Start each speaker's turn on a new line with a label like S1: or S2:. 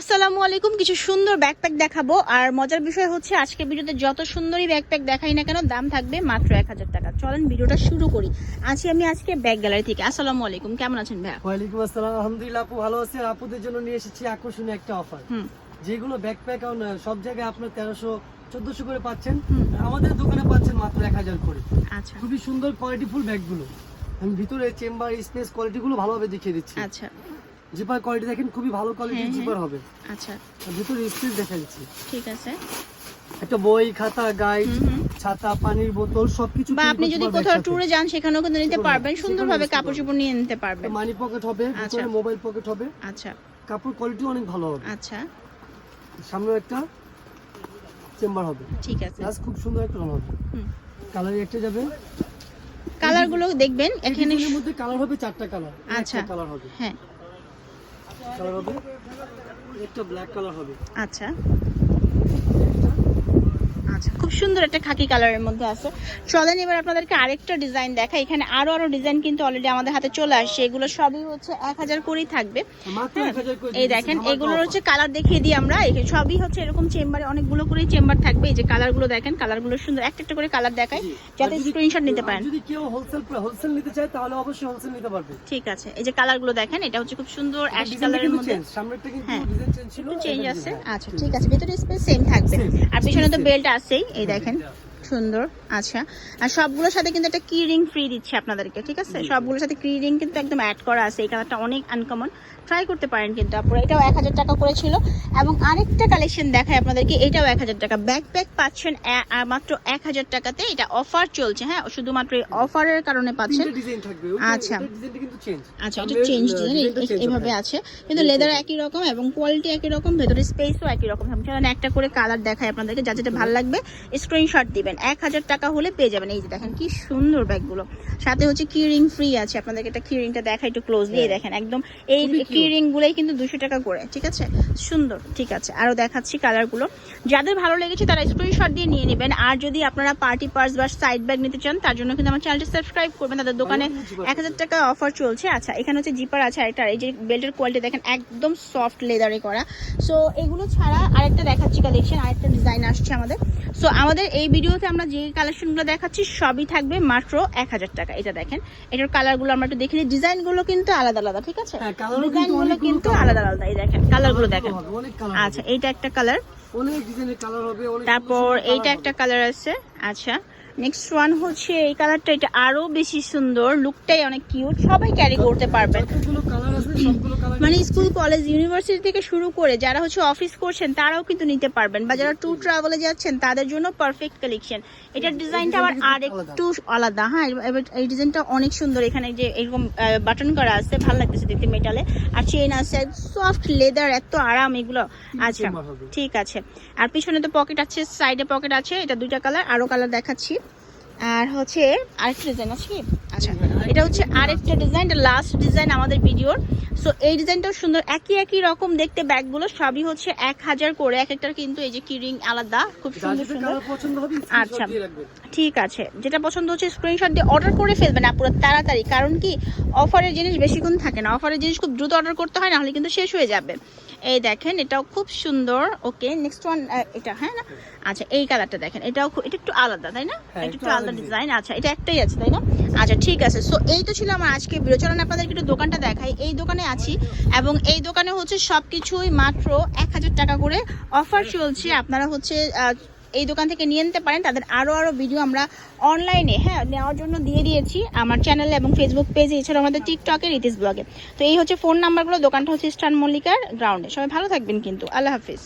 S1: আসসালামু আলাইকুম। কিছু সুন্দর ব্যাকপ্যাক দেখাবো। আর মজার বিষয় হচ্ছে আজকে ভিডিওতে যত সুন্দরই ব্যাকপ্যাক দেখাই না কেন দাম থাকবে মাত্র এক হাজার টাকা। চলেন ভিডিওটা শুরু করি। আছি আমি আজকে ব্যাগ গ্যালারি থেকে। আসসালামু আলাইকুম কেমন আছেন ভাইয়া?
S2: ওয়ালাইকুম আসসালাম। আলহামদুলিল্লাহ আপু ভালো আছে। আর আপুদের জন্য নিয়ে এসেছি আকর্ষণীয় একটা অফার
S1: হুম।
S2: যেগুলো ব্যাকপ্যাক সব জায়গায় আপনার তেরোশো চোদ্দশো করে পাচ্ছেন। আমাদের দোকানে পাচ্ছেন মাত্র এক হাজার করে।
S1: আচ্ছা।
S2: খুবই সুন্দর কোয়ালিটিফুল ব্যাগগুলো আমি ভিতরে চেম্বার স্পেস কোয়ালিটিগুলো ভালোভাবে দেখিয়ে দিচ্ছি।
S1: আচ্ছা।
S2: জিপার কোয়ালিটি দেখেন খুবই ভালো কোয়ালিটির
S1: হ্যাঁ,
S2: জিপার হবে।
S1: আচ্ছা।
S2: ভিতরে স্পেস দেখা দিচ্ছি
S1: ঠিক আছে।
S2: একটা বই খাতা গাইড। ছাতা পানির বোতল সবকিছু
S1: বা আপনি যদি কোথাও ট্যুরে যান সেখানেও কিন্তু নিতে পারবেন সুন্দরভাবে কাপড় চোপড় নিয়ে নিতে পারবেন।
S2: মানি পকেট হবে
S1: আচ্ছা।
S2: ভিতরে মোবাইল পকেট হবে।
S1: আচ্ছা।
S2: কাপড় কোয়ালিটি অনেক ভালো হবে।
S1: আচ্ছা।
S2: সামনে একটা চেম্বার হবে।
S1: ঠিক আছে।
S2: প্লাস খুব সুন্দর একটা রং হবে। কালার একটা যাবে।
S1: কালারগুলো দেখবেন এখানে
S2: এখানে মধ্যে কালার হবে চারটা কালার
S1: আচ্ছা।
S2: কালার হবে।
S1: হ্যাঁ।
S2: কালার হবে? একটা ব্ল্যাক কালার হবে।
S1: আচ্ছা। সুন্দর একটা খাকি কালারের মধ্যে আছে। চলেন এবার আপনাদেরকে আরেকটা ডিজাইন দেখা এখানে আরও আরও ডিজাইন কিন্তু অলরেডি আমাদের হাতে চলে আসছে। এগুলো সবই হচ্ছে এক হাজার করেই থাকবে। হ্যাঁ,
S2: 1000 করে
S1: এই দেখেন এগুলোর হচ্ছে কালার দেখিয়ে দিই আমরা। সবই হচ্ছে এরকম চেম্বারে অনেকগুলো করে চেম্বার থাকবে। এই যে কালারগুলো দেখেন কালারগুলো সুন্দর। একটা একটা করে কালার দেখায় যাতে স্ক্রিনশট নিতে পারেন।
S2: যদি কেউ হোলসেল হোলসেল নিতে চায় তাহলে অবশ্যই হোলসেল নিতে পারবে।
S1: ঠিক আছে। এই যে কালারগুলো দেখেন এটা হচ্ছে খুব সুন্দর অ্যাশ কালারের মধ্যে।
S2: সামনেরটা কিন্তু
S1: হ্যাঁ।
S2: ডিজাইন চেঞ্জ ছিল
S1: চেঞ্জ আছে। আচ্ছা ঠিক আছে। ভিতরে স্পেস সেম থাকবে। আর পিছনে তো বেল্ট আছেই। এই দেখেন second. সুন্দর আচ্ছা। আর সবগুলোর সাথে কিন্তু একটা কি রিং ফ্রি দিচ্ছে আপনাদেরকে ঠিক আছে? সবগুলোর সাথে কি রিং কিন্তু একদম অ্যাড করা আছে এই কালারটা অনেক আনকমন ট্রাই করতে পারেন কিন্তু আপনারা এটাও এক হাজার টাকা করে ছিল এবং আরেকটা কালেকশন দেখায় আপনাদেরকে এটাও এক হাজার টাকা। ব্যাকপ্যাক পাচ্ছেন মাত্র এক হাজার টাকাতে। এটা অফার চলছে হ্যাঁ? শুধুমাত্র এই অফারের কারণে পাচ্ছেন। আচ্ছা। আচ্ছা এটা চেঞ্জ ডিজাইন এইভাবে আছে। কিন্তু লেদার একই রকম এবং কোয়ালিটি একই রকম ভেতরে স্পেসও একই রকম। একটা করে কালার দেখায় আপনাদেরকে যা যেটা ভালো লাগবে স্ক্রিনশট দিবেন। এক হাজার টাকা হলে পেয়ে যাবেন। এই যে দেখেন কি সুন্দর ব্যাগগুলো। সাথে হচ্ছে কি রিং ফ্রি আছে। আপনাদেরকে একটা কি রিংটা দেখা একটু ক্লোজলি
S2: হ্যাঁ।
S1: দেখেন। একদম এই। কি রিং গুলোই কিন্তু দুশো টাকা করে ঠিক আছে? সুন্দর ঠিক আছে। আরও দেখাচ্ছি কালারগুলো যাদের ভালো লেগেছে তারা স্ক্রিনশট দিয়ে নিয়ে নেবেন। আর যদি আপনারা পার্টি পার্স বা সাইড ব্যাগ নিতে চান তার জন্য কিন্তু আমার চ্যানেলটা সাবস্ক্রাইব করবেন। তাদের দোকানে এক হাজার টাকা অফার চলছে। আচ্ছা এখানে হচ্ছে জিপার আছে আরেকটা। এই যে বেল্টের কোয়ালিটি দেখেন একদম সফট লেদারে করা। সো এগুলো ছাড়া আরেকটা দেখাচ্ছি কালেকশন আরেকটা ডিজাইন আসছে আমাদের। সো আমাদের এই ভিডিওতে আমরা যে কালেকশনগুলো দেখাচ্ছি সবই থাকবে মাত্র এক হাজার টাকা। এটা দেখেন। এটার কালারগুলো আমরা একটু দেখিনি ডিজাইনগুলো কিন্তু আলাদা আলাদা ঠিক আছে?
S2: হ্যাঁ, কিন্তু
S1: ডিজাইনগুলো কিন্তু আলাদা আলাদা এই দেখেন কালারগুলো দেখেন। আচ্ছা এইটা একটা কালার
S2: অনেক ডিজাইনের কালার হবে অনেক
S1: তারপর এইটা একটা কালার আছে আচ্ছা। নেক্সট ওয়ান হচ্ছে এই কালারটা এটা আরও বেশি সুন্দর লুকটাই অনেক কিউট সবাই ক্যারি করতে পারবেন। মানে স্কুল কলেজ ইউনিভার্সিটি থেকে শুরু করে যারা হচ্ছে অফিস করছেন তারাও কিন্তু নিতে পারবেন। বা যারা ট্যুর ট্রাভেলে যাচ্ছেন তাদের জন্য পারফেক্ট কালেকশন এটার ডিজাইনটা আবার আর একটু আলাদা। হ্যাঁ এই ডিজাইনটা অনেক সুন্দর। এখানে যে এরকম বাটন করা আছে ভালো লাগতেছে দেখতে মেটালে আর চেন আছে সফট লেদার এত আরাম এগুলো আচ্ছা ঠিক আছে। আর পিছনে তো পকেট আছে সাইডে পকেট আছে এটা দুইটা কালার আরও কালার দেখাচ্ছি। আর হচ্ছে আরেকটা ডিজাইন আছে কি? আচ্ছা। এটা হচ্ছে আরেকটা ডিজাইন লাস্ট ডিজাইন আমাদের ভিডিওর। সো এই ডিজাইনটাও সুন্দর। একই একই রকম দেখতে ব্যাগগুলো সবই হচ্ছে এক হাজার করে। এক একটার কিন্তু এই যে কিরিং আলাদা খুব সুন্দর সুন্দর। আচ্ছা। ঠিক আছে। যেটা পছন্দ হচ্ছে স্ক্রিনশট দিয়ে অর্ডার করে ফেলবেন আপুরা তাড়াতাড়ি। কারণ কি অফারের জিনিস বেশিক্ষণ থাকে না। অফারের জিনিস খুব দ্রুত অর্ডার করতে হয় না হলে কিন্তু শেষ হয়ে যাবে। এই দেখেন এটাও খুব সুন্দর। ওকে নেক্সট ওয়ান এটা হ্যাঁ না? আচ্ছা এই কালারটা দেখেন এটাও খুব- এটা একটু আলাদা তাই না?
S2: হ্যাঁ,
S1: এটা
S2: একটু
S1: আলাদা ডিজাইন আচ্ছা এটা একটাই আছে তাই না? আচ্ছা ঠিক আছে সো এই তো ছিল আমার আজকে ভিডিও চলেন আপনাদেরকে একটু দোকানটা দেখাই। এই দোকানে আছি এবং এই দোকানে হচ্ছে সব কিছুই মাত্র এক হাজার টাকা করে অফার চলছে। আপনারা হচ্ছে এই দোকান থেকে নিয়ে নিতে পারেন। তাদের আরও আরও ভিডিও আমরা অনলাইনে হ্যাঁ নেওয়ার জন্য দিয়ে দিয়েছি আমার চ্যানেলে এবং ফেসবুক পেজে এছাড়াও আমাদের টিকটকে রিতিস ব্লগে তো এই হচ্ছে ফোন নাম্বারগুলো দোকানটা হচ্ছে স্টান মল্লিকার গ্রাউন্ডে সবাই ভালো থাকবেন কিন্তু। আল্লাহ হাফিজ।